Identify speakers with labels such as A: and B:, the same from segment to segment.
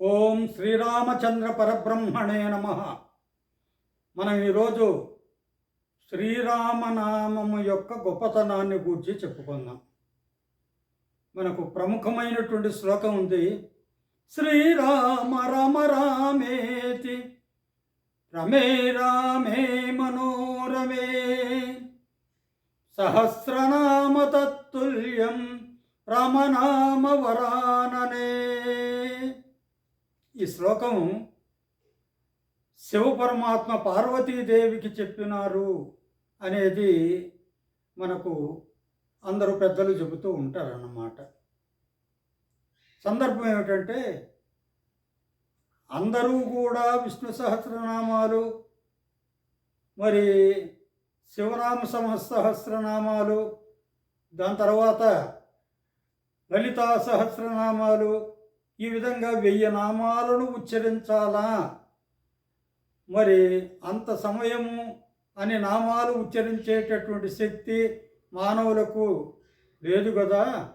A: ఓం శ్రీరామచంద్ర పరబ్రహ్మణే నమ. మనం ఈరోజు శ్రీరామనామము యొక్క గొప్పతనాన్ని గూర్చి చెప్పుకుందాం. మనకు ప్రముఖమైనటువంటి శ్లోకం ఉంది. శ్రీరామ రామ రామేతి రమే రామే మనోరమే. సహస్రనామ తత్తుల్యం రామనామ వరాననే. ఈ శ్లోకం శివపరమాత్మ పార్వతీదేవికి చెప్పినారు అనేది మనకు అందరూ పెద్దలు చెబుతూ ఉంటారన్నమాట. సందర్భం ఏమిటంటే అందరూ కూడా విష్ణు సహస్రనామాలు మరి శివనామ సహస్రనామాలు దాని తర్వాత లలితా సహస్రనామాలు ఈ విధంగా వెయ్యి నామాలను ఉచ్చరించాలా? మరి అంత సమయము అని నామాలు ఉచ్చరించేటటువంటి శక్తి మానవులకు లేదు కదా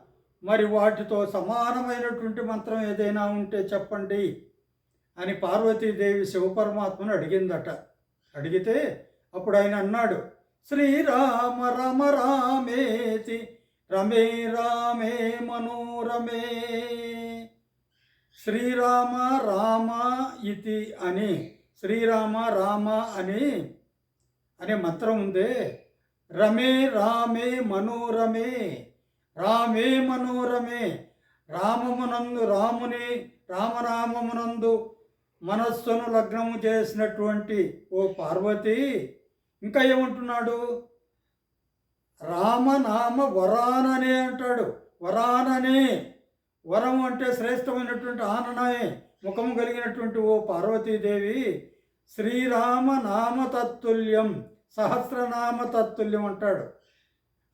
A: మరి వాటితో సమానమైనటువంటి మంత్రం ఏదైనా ఉంటే చెప్పండి అని పార్వతీదేవి శివపరమాత్మను అడిగిందట. అడిగితే అప్పుడు ఆయన అన్నాడు శ్రీరామ రామ రామేతి రమే రామే మనోరమే. శ్రీరామ రామ ఇతి అని శ్రీరామ రామ అని అనే మంత్రం ఉందే. రమే రామే మనోరమే రామే మనోరమే రామమునందు రాముని రామనామమునందు మనస్సును లగ్నము చేసినటువంటి ఓ పార్వతి ఇంకా ఏమంటున్నాడు? రామనామ వరాననే అంటాడు. వరాననే వరం అంటే శ్రేష్టమైనటువంటి ఆననాయే ముఖము కలిగినటువంటి ఓ పార్వతీదేవి. శ్రీరామ నామ తత్తుల్యం సహస్రనామ తత్తుల్యం అంటాడు.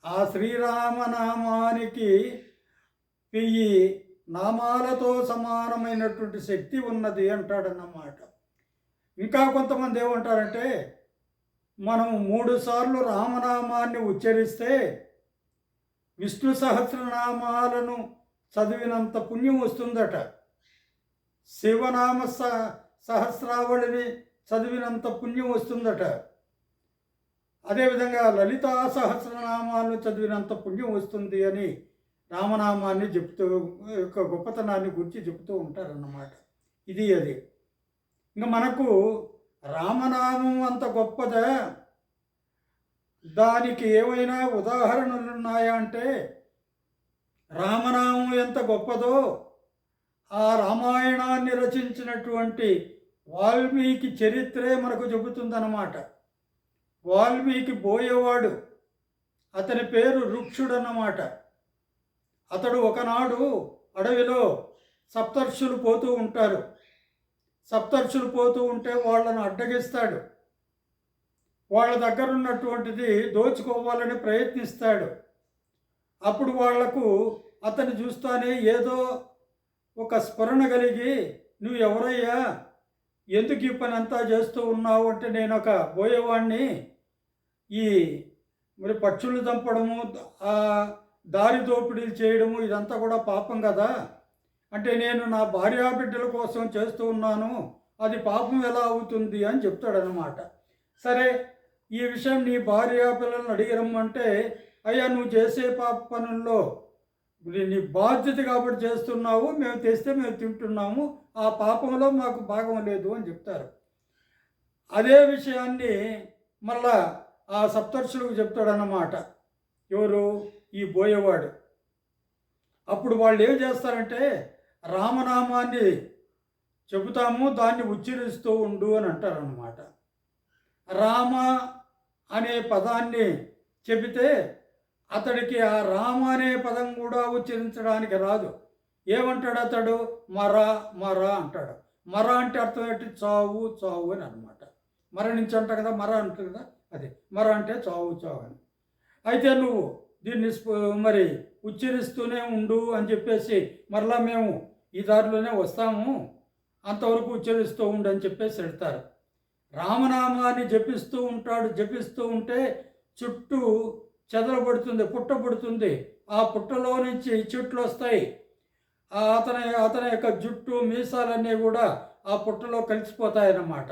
A: ఆ శ్రీరామ నామానికి వెయ్యి నామాలతో సమానమైనటువంటి శక్తి ఉన్నది అంటాడన్నమాట. ఇంకా కొంతమంది ఏమంటారంటే మనం మూడు సార్లు రామనామాన్ని ఉచ్చరిస్తే విష్ణు సహస్రనామాలను చదివినంత పుణ్యం వస్తుందట. శివనామ స సహస్రావళిని చదివినంత పుణ్యం వస్తుందట. అదేవిధంగా లలితా సహస్రనామాలను చదివినంత పుణ్యం వస్తుంది అని రామనామాన్ని చెప్తూ యొక్క గొప్పతనాన్ని గురించి చెబుతూ ఉంటారన్నమాట. ఇది అది. ఇంకా మనకు రామనామం అంత గొప్పదా? దానికి ఏమైనా ఉదాహరణలు ఉన్నాయా అంటే రామనామం ఎంత గొప్పదో ఆ రామాయణాన్ని రచించినటువంటి వాల్మీకి చరిత్రే మనకు చెబుతుందన్నమాట. వాల్మీకి బోయేవాడు అతని పేరు రుక్షుడన్నమాట. అతడు ఒకనాడు అడవిలో సప్తర్షులు పోతూ ఉంటారు. సప్తర్షులు పోతూ ఉంటే వాళ్ళను అడ్డగిస్తాడు. వాళ్ళ దగ్గర ఉన్నటువంటిది దోచుకోవాలని ప్రయత్నిస్తాడు. అప్పుడు వాళ్ళకు అతన్ని చూస్తానే ఏదో ఒక స్మరణ కలిగి నువ్వు ఎవరయ్యా ఎందుకు ఈ పని అంతా చేస్తూ ఉన్నావు అంటే నేను ఒక పోయేవాడిని ఈ మరి పక్షులు చంపడము ఆ దారి దోపిడీలు చేయడము ఇదంతా కూడా పాపం కదా? అంటే నేను నా భార్యా బిడ్డల కోసం చేస్తూ ఉన్నాను అది పాపం ఎలా అవుతుంది అని చెప్తాడనమాట సరే ఈ విషయం నీ భార్య పిల్లల్ని అడిగిరమ్మంటే అయ్యా నువ్వు చేసే పాప పనుల్లో నీ- బాధ్యత కాబట్టి చేస్తున్నావు మేము తెస్తే మేము తింటున్నాము ఆ పాపంలో మాకు భాగం లేదు అని చెప్తారు. అదే విషయాన్ని మళ్ళా ఆ సప్తర్షులకు చెప్తాడన్నమాట. ఎవరు? ఈ బోయేవాడు. అప్పుడు వాళ్ళు ఏం చేస్తారంటే రామనామాన్ని చెబుతాము దాన్ని ఉచ్చరిస్తూ ఉండు అని అంటారన్నమాట. రామ అనే పదాన్ని చెబితే అతడికి ఆ రామ అనే పదం కూడా ఉచ్చరించడానికి రాదు. ఏమంటాడు అతడు? మర మర అంటాడు. మర అంటే అర్థం ఏంటి? చావు చావు అని అనమాట మరణించంట కదా మర అంటారు కదా? అది. మర అంటే చావు చావు అని. అయితే నువ్వు దీన్ని మరి ఉచ్చరిస్తూనే ఉండు అని చెప్పేసి మరలా మేము ఈ దారిలోనే వస్తాము. అంతవరకు ఉచ్చరిస్తూ ఉండు అని చెప్పేసి పెడతారు రామనామాన్ని జపిస్తూ ఉంటాడు. జపిస్తూ ఉంటే చుట్టూ చెదరబడుతుంది పుట్టబడుతుంది. ఆ పుట్టలో నుంచి చెట్లు వస్తాయి. ఆ అతని అతని యొక్క జుట్టు మీసాలన్నీ కూడా ఆ పుట్టలో కలిసిపోతాయన్నమాట.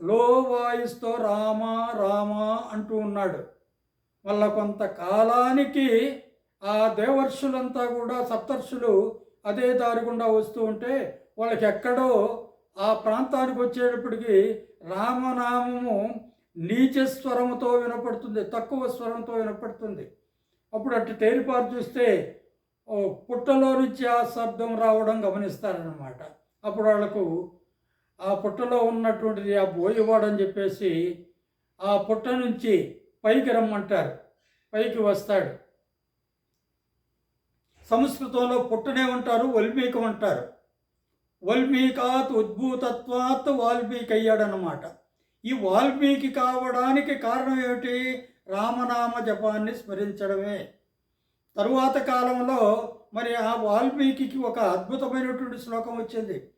A: లో వాయిస్తో రామ రామ అంటూ ఉన్నాడు. మళ్ళా కొంతకాలానికి ఆ దేవర్షులంతా కూడా సప్తర్షులు అదే దారి గుండా వస్తూ ఉంటే వాళ్ళకి ఎక్కడో ఆ ప్రాంతానికి వచ్చేటప్పటికి రామనామము నీచ స్వరముతో వినపడుతుంది తక్కువ స్వరంతో వినపడుతుంది. అప్పుడు అటు తేలిపారు చూస్తే పుట్టలో నుంచి ఆ శబ్దం రావడం గమనిస్తారనమాట అప్పుడు వాళ్ళకు ఆ పుట్టలో ఉన్నటువంటిది ఆ బోయవాడని చెప్పేసి ఆ పుట్ట నుంచి పైకి రమ్మంటారు. పైకి వస్తాడు. సంస్కృతంలో పుట్టనే ఉంటారు వల్మీకం అంటారు. వల్మీకాత్ ఉద్భూతత్వాత్ వాల్మీకి అయ్యాడనమాట ఈ వాల్మీకి కావడానికి కారణం ఏమిటి? రామనామ జపాన్ని స్మరించడమే. తరువాత కాలంలో మరి ఆ వాల్మీకి ఒక అద్భుతమైనటువంటి శ్లోకం వచ్చింది.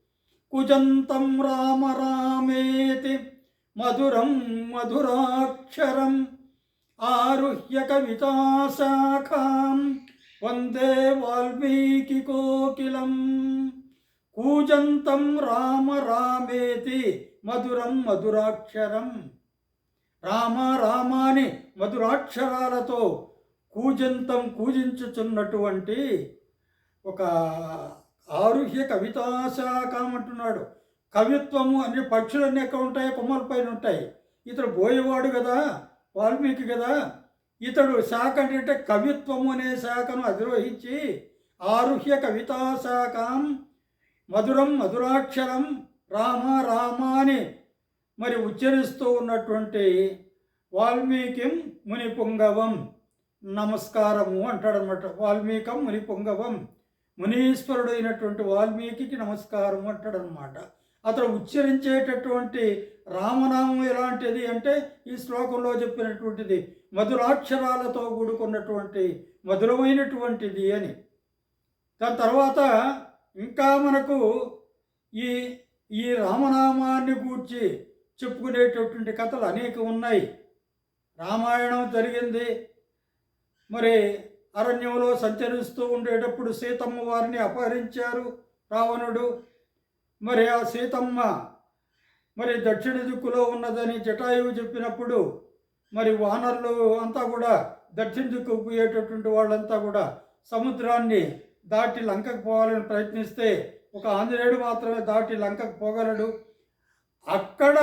A: కుజంతం రామ రామేతి మధురం మధురాక్షరం ఆరుహ్య కవితాశాఖాం వందే వాల్మీకి కోకిలం. కూజంతం రామ రామేతి మధురం మధురాక్షరం. రామ రామాని మధురాక్షరాలతో కూజంతం కూజించుచున్నటువంటి ఒక ఆరుహ్య కవితాశాఖం అంటున్నాడు. కవిత్వము అన్ని పక్షులన్నీ ఎక్కడ ఉంటాయి? కొమ్మల పైన ఉంటాయి. ఇతడు బోయవాడు కదా వాల్మీకి కదా. ఇతడు శాఖ అంటే కవిత్వము అనే శాఖను అధిరోహించి ఆరుహ్య కవితాశాఖం మధురం మధురాక్షరం రామ రామ అని మరి ఉచ్చరిస్తూ ఉన్నటువంటి వాల్మీకిం ముని పుంగవం నమస్కారము అంటాడనమాట వాల్మీకం ముని పుంగవం మునీశ్వరుడు అయినటువంటి వాల్మీకి నమస్కారం అంటాడనమాట అతను ఉచ్చరించేటటువంటి రామనామం ఎలాంటిది అంటే ఈ శ్లోకంలో చెప్పినటువంటిది మధురాక్షరాలతో కూడుకున్నటువంటి మధురమైనటువంటిది అని. దాని తర్వాత ఇంకా మనకు ఈ ఈ రామనామాన్ని గూర్చి చెప్పుకునేటటువంటి కథలు అనేక ఉన్నాయి. రామాయణం జరిగింది. మరి అరణ్యంలో సంచరిస్తూ ఉండేటప్పుడు సీతమ్మ వారిని అపహరించారు రావణుడు. మరి ఆ సీతమ్మ మరి దక్షిణ దిక్కులో ఉన్నదని జటాయువు చెప్పినప్పుడు మరి వానర్లు అంతా కూడా దక్షిణ దిక్కు పోయేటటువంటి వాళ్ళంతా కూడా సముద్రాన్ని దాటి లంకకు పోవాలని ప్రయత్నిస్తే ఒక ఆంజనేయుడు మాత్రమే దాటి లంకకు పోగలడు. అక్కడ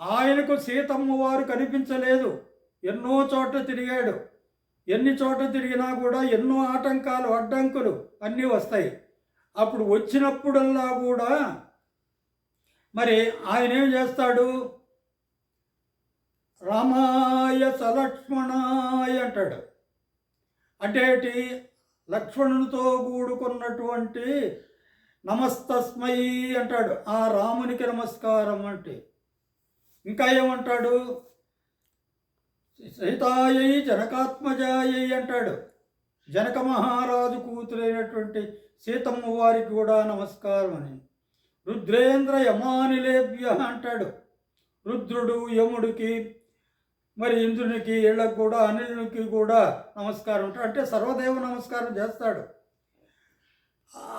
A: ఆయనకు సీతమ్మ వారు కనిపించలేదు. ఎన్నో చోట్ల తిరిగాడు. ఎన్ని చోట్ల తిరిగినా కూడా ఎన్నో ఆటంకాలు అడ్డంకులు అన్నీ వస్తాయి. అప్పుడు వచ్చినప్పుడల్లా కూడా మరి ఆయన ఏం చేస్తాడు? రామాయ సలక్ష్మణాయ అంటాడు. అంటే లక్ష్మణునితో కూడుకున్నటువంటి నమస్తస్మై అంటాడు. ఆ రామునికి నమస్కారం అంటే. ఇంకా ఏమంటాడు? సీతాయై జనకాత్మజాయై అంటాడు. జనక మహారాజు కూతురైనటువంటి సీతమ్మ వారికి కూడా నమస్కారం అని. రుద్రేంద్ర యమానిలేభ్య అంటాడు. రుద్రుడు యముడికి మరి ఇంద్రునికి వీళ్ళకు కూడా అనిలునికి కూడా నమస్కారం అంటాడు అంటే సర్వదేవ నమస్కారం చేస్తాడు.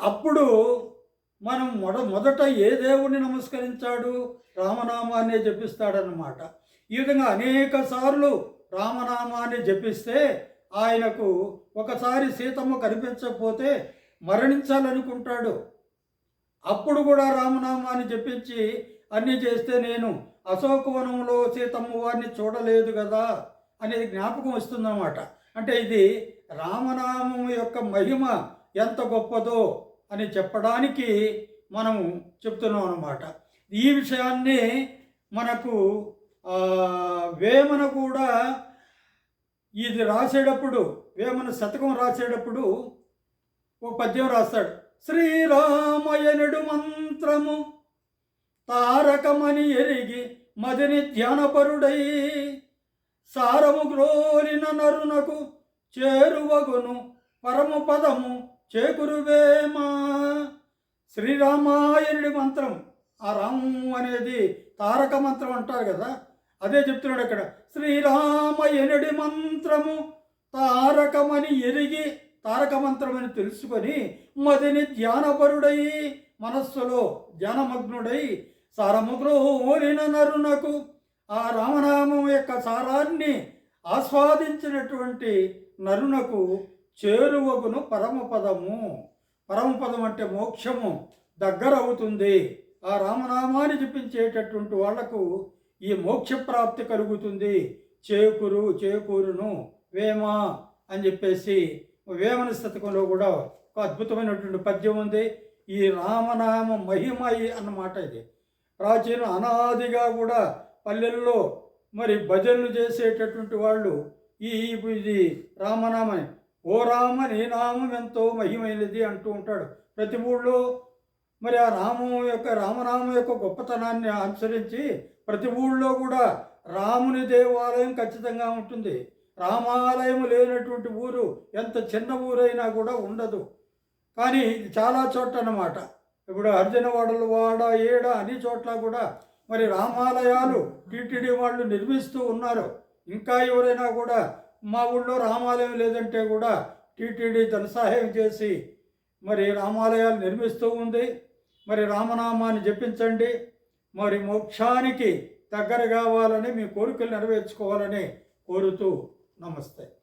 A: అప్పుడు మనం మొద మొదట ఏ దేవుణ్ణి నమస్కరించాడు? రామనామాన్ని జపిస్తాడన్నమాట. ఈ విధంగా అనేక సార్లు రామనామాన్ని జపిస్తే ఆయనకు ఒకసారి సీతమ్మ కనిపించకపోతే మరణించాలనుకుంటాడు. అప్పుడు కూడా రామనామాన్ని జపించి అన్నీ చేస్తే నేను అశోకవనంలో సీతమ్మ వారిని చూడలేదు కదా అనేది జ్ఞాపకం వస్తుందన్నమాట. అంటే ఇది రామనామం యొక్క మహిమ ఎంత గొప్పదో అని చెప్పడానికి మనము చెప్తున్నాం అన్నమాట. ఈ విషయాన్ని మనకు వేమన కూడా ఇది రాసేటప్పుడు వేమన శతకం రాసేటప్పుడు ఓ పద్యం రాస్తాడు. శ్రీరామయనుడు మంత్రము తారకమని ఎరిగి మదిని ధ్యానపరుడై సారము గ్రోలిన నరునకు చేరువగును పరమ పదము చేకురువేమా శ్రీరామాయనుడి మంత్రం. ఆ రామం అనేది తారక మంత్రం అంటారు కదా అదే చెప్తున్నాడు ఇక్కడ శ్రీరామయనుడి మంత్రము తారకమని ఎరిగి తారక మంత్రమని తెలుసుకొని మదిని ధ్యానపరుడై మనస్సులో ధ్యానమగ్నుడై సారముగ్రోలిన నరునకు ఆ రామనామం యొక్క సారాన్ని ఆస్వాదించినటువంటి నరునకు చేరువగును పరమపదము. పరమపదం అంటే మోక్షము. దగ్గర అవుతుంది ఆ రామనామాన్ని జపించేటటువంటి వాళ్ళకు ఈ మోక్ష ప్రాప్తి కలుగుతుంది. చేకూరు చేకూరును వేమ అని చెప్పేసి వేమన శతకంలో కూడా ఒక అద్భుతమైనటువంటి పద్యం ఉంది. ఈ రామనామ మహిమయి అన్నమాట ఇది. ప్రాచీన అనాదిగా కూడా పల్లెల్లో మరి భజనలు చేసేటటువంటి వాళ్ళు ఈ ఇది రామనామని ఓ రామ నీ నామం ఎంతో మహిమైనది అంటూ ఉంటాడు. ప్రతి ఊళ్ళో మరి ఆ రామం యొక్క రామనామం యొక్క గొప్పతనాన్ని అనుసరించి ప్రతి ఊళ్ళో కూడా రాముని దేవాలయం ఖచ్చితంగా ఉంటుంది. రామాలయం లేనటువంటి ఊరు ఎంత చిన్న ఊరైనా కూడా ఉండదు. కానీ ఇది చాలా చోట్ల అన్నమాట. ఇప్పుడు అర్జునవాడలు వాడ ఏడ అన్ని చోట్ల కూడా మరి రామాలయాలు టీటీడీ వాళ్ళు నిర్మిస్తూ ఉన్నారు. ఇంకా ఎవరైనా కూడా మా ఊళ్ళో రామాలయం లేదంటే కూడా టీటీడీ ధనసహాయం చేసి మరి రామాలయాలు నిర్మిస్తూ ఉంది. మరి రామనామాన్ని జపించండి. మరి మోక్షానికి దగ్గర కావాలని మీ కోరికలు నెరవేర్చుకోవాలని కోరుతూ నమస్తే.